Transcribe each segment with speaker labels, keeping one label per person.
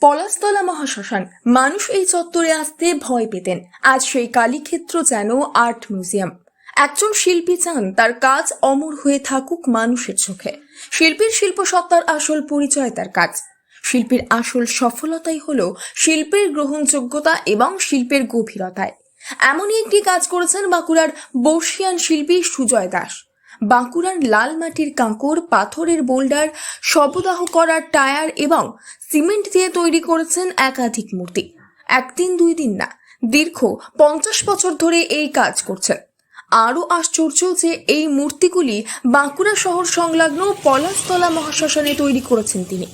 Speaker 1: পলাশতলা মহাশ্মশান। মানুষ এই চত্বরে আসতে ভয় পেতেন। আজ সেই কালীক্ষেত্র যেন আর্ট মিউজিয়াম। একজন শিল্পী চান তার কাজ অমর হয়ে থাকুক মানুষের চোখে। শিল্পীর শিল্পসত্তার আসল পরিচয় তার কাজ। শিল্পীর আসল সফলতাই হলো শিল্পের গ্রহণযোগ্যতা এবং শিল্পের গভীরতায়। এমনই একটি কাজ করেছেন বাঁকুড়ার বর্ষিয়ান শিল্পী সুজয় দাস। বাঁকুড়ার লাল মাটির কাঁকর পাথরের বোল্ডার শবদাহ করার টায়ার এবং সিমেন্ট দিয়ে তৈরি করেছেন একাধিক মূর্তি। একদিন দুই দিন না দীর্ঘ পঞ্চাশ বছর ধরে এই কাজ করছেন। আরও আশ্চর্য যে এই মূর্তিগুলি বাঁকুড়া শহর সংলগ্ন পলাশতলা মহাশ্মশানে তৈরি করেছেন তিনি।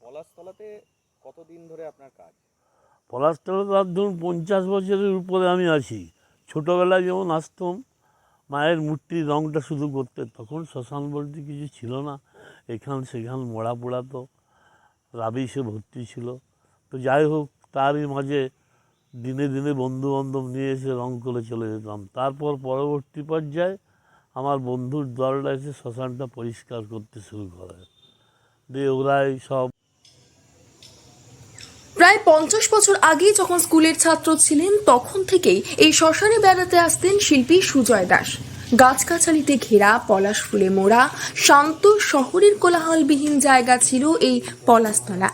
Speaker 2: পলাশতলাতে কতদিন ধরে আপনার কাজ?
Speaker 3: পলাশতলা ধরুন পঞ্চাশ বছরের উপরে আমি আছি। ছোটোবেলায় যেমন আসতাম, মায়ের মূর্তির রঙটা শুধু করতে তখন শ্মশান বলতে কিছু ছিল না। এখান সেখান মোড়া পোড়াতো রাবিশে ভর্তি ছিল। তো যাই হোক, তারই মাঝে দিনে দিনে বন্ধু বান্ধব নিয়ে এসে রং করে চলে যেতাম। তারপর পরবর্তী পর্যায়ে আমার বন্ধুর দলটা এসে শ্মশানটা পরিষ্কার করতে শুরু করে। দিয়ে ওরাই সব
Speaker 1: পঞ্চাশ বছর আগে যখন স্কুলের ছাত্র ছিলেন, তখন থেকেই এই শ্মশানে বেড়াতে আসতেন শিল্পী সুজয় দাস। গাছগাছালিতে ঘেরা, পলাশ ফুলে মোড়া, শান্ত শহরের কোলাহলবিহীন জায়গা ছিল এই পলাশতলা।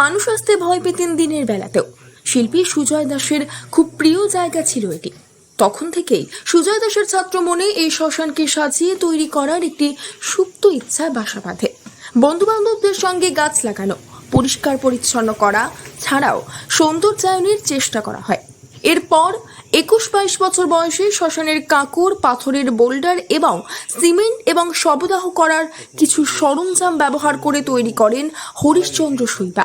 Speaker 1: মানুষ আসতে ভয় পেতেন দিনের বেলাতেও। শিল্পী সুজয় দাসের খুব প্রিয় জায়গা ছিল এটি। তখন থেকেই সুজয় দাসের ছাত্র মনে এই শ্মশানকে সাজিয়ে তৈরি করার একটি সুপ্ত ইচ্ছা বাসা বাঁধে। বন্ধু বান্ধবদের সঙ্গে গাছ লাগানো পরিষ্কার পরিচ্ছন্ন করা ছাড়াও সৌন্দর্যায়নের চেষ্টা করা হয়। এরপর একুশ বাইশ বছর বয়সে শ্মশানের কাঁকড় পাথরের বোল্ডার এবং সিমেন্ট এবং শবদাহ করার কিছু সরঞ্জাম ব্যবহার করে তৈরি করেন হরিশচন্দ্র শৈবা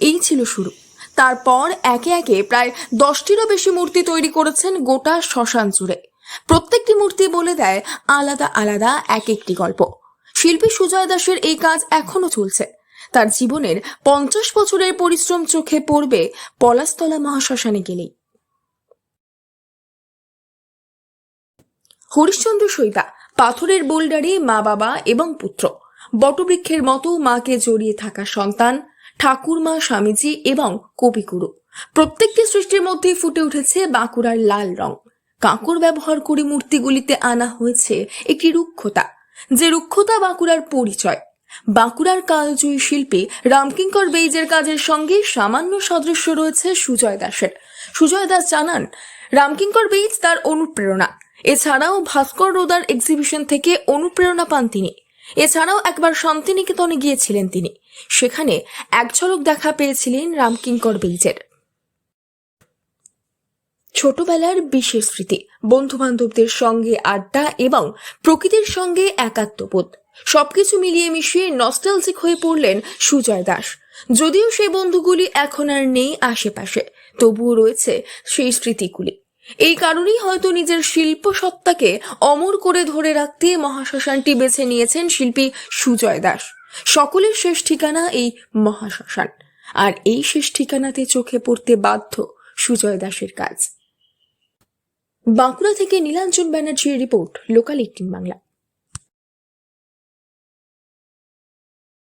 Speaker 1: এই ছিল শুরু। তারপর একে একে প্রায় দশটিরও বেশি মূর্তি তৈরি করেছেন গোটা শ্মশান জুড়ে। প্রত্যেকটি মূর্তি বলে দেয় আলাদা আলাদা এক একটি গল্প। শিল্পী সুজয় দাসের এই কাজ এখনও চলছে। তার জীবনের পঞ্চাশ বছরের পরিশ্রম চোখে পড়বে পলাশতলা মহাশ্মশানে গেলেই। হরিশ্চন্দ্র শৈবা পাথরের বোল্ডারে মা বাবা এবং পুত্র। বটবৃক্ষের মতো মাকে জড়িয়ে থাকা সন্তান, ঠাকুরমা, স্বামীজি এবং কবিগুরু। প্রত্যেকটি সৃষ্টির মধ্যে ফুটে উঠেছে বাঁকুড়ার লাল রং। কাঁকড় ব্যবহার করে মূর্তিগুলিতে আনা হয়েছে একটি রুক্ষতা। যে রুক্ষতা বাঁকুড়ার পরিচয় বাঁকুড়ার কালজয়ী শিল্পী রামকিঙ্কর বেইজের কাজের সঙ্গে সামান্য সাদৃশ্য রয়েছে সুজয় দাসের। সুজয় দাস জানান, রামকিঙ্কর বেইজ তার অনুপ্রেরণা। এছাড়াও ভাস্কর রোদার এক্সিবিশন থেকে অনুপ্রেরণা পান তিনি। এছাড়াও একবার শান্তিনিকেতনে গিয়েছিলেন তিনি। সেখানে এক ঝলক দেখা পেয়েছিলেন রামকিঙ্কর বেইজের। ছোটবেলার বিশেষ স্মৃতি বন্ধু বান্ধবদের সঙ্গে আড্ডা এবং প্রকৃতির সঙ্গে একাত্মবোধ। সবকিছু মিলিয়ে মিশিয়ে নস্টালজিক হয়ে পড়লেন সুজয় দাস। যদিও সেই বন্ধুগুলি এখন আর নেই আশেপাশে, তবুও রয়েছে সেই স্মৃতিগুলি। এই কারণেই হয়তো নিজের শিল্প সত্তাকে অমর করে ধরে রাখতে মহাশ্মশানটি বেছে নিয়েছেন শিল্পী সুজয় দাস। সকলের শেষ ঠিকানা এই মহাশ্মশান। আর এই শেষ ঠিকানাতে চোখে পড়তে বাধ্য সুজয় দাসের কাজ। বাঁকুড়া থেকে নীলাঞ্জন ব্যানার্জির রিপোর্ট লোকাল এইটিন বাংলা।